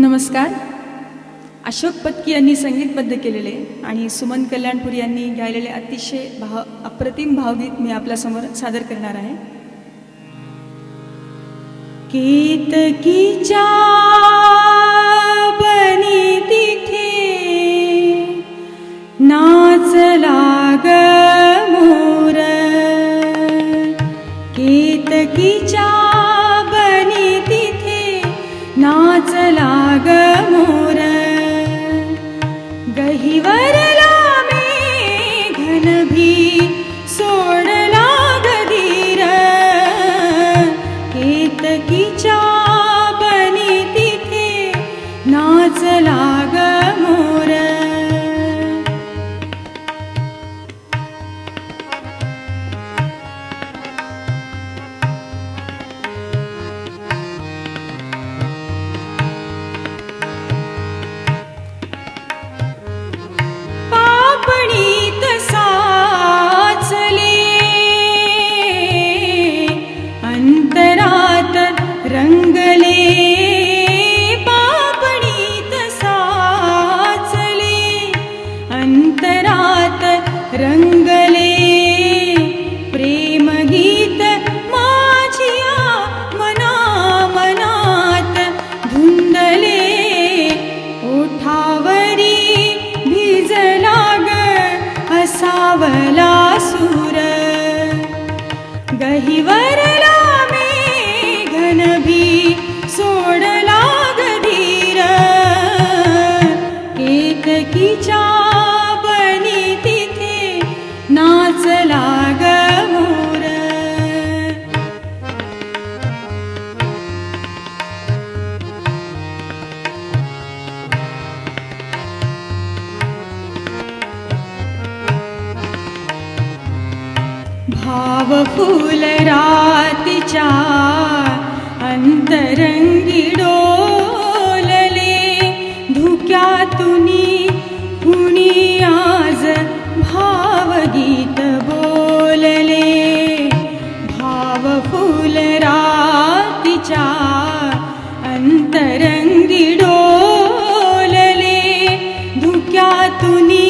नमस्कार. अशोक पत्की यांनी संगीतबद्ध केलेले आणि सुमन कल्याणपूर यांनी गायलेले अतिशय भाव अप्रतिम भावगीत मी आपल्यासमोर सादर करणार आहे. केतकीच्या बनी तिथे नाच लाग मोर. केतकीच्या नाचला ग मोर गहिवरला मेघनभी सोडला गधीर केतकीच्या बनी तिथे नाचला अंतरात रंगले प्रेमगीत माझिया मना मनात धुंदले ओठावरी भिजला ग असावला सूर. गहिवरला मेघनभी सोडला गधीर केतकीच्या भाव फुल रातीच्या अंतरंगी डोलले धुक्यातुनी कुणी आज भावगीत बोलले। भाव फुल रातीच्या अंतरंगी डोलले धुक्यातुनी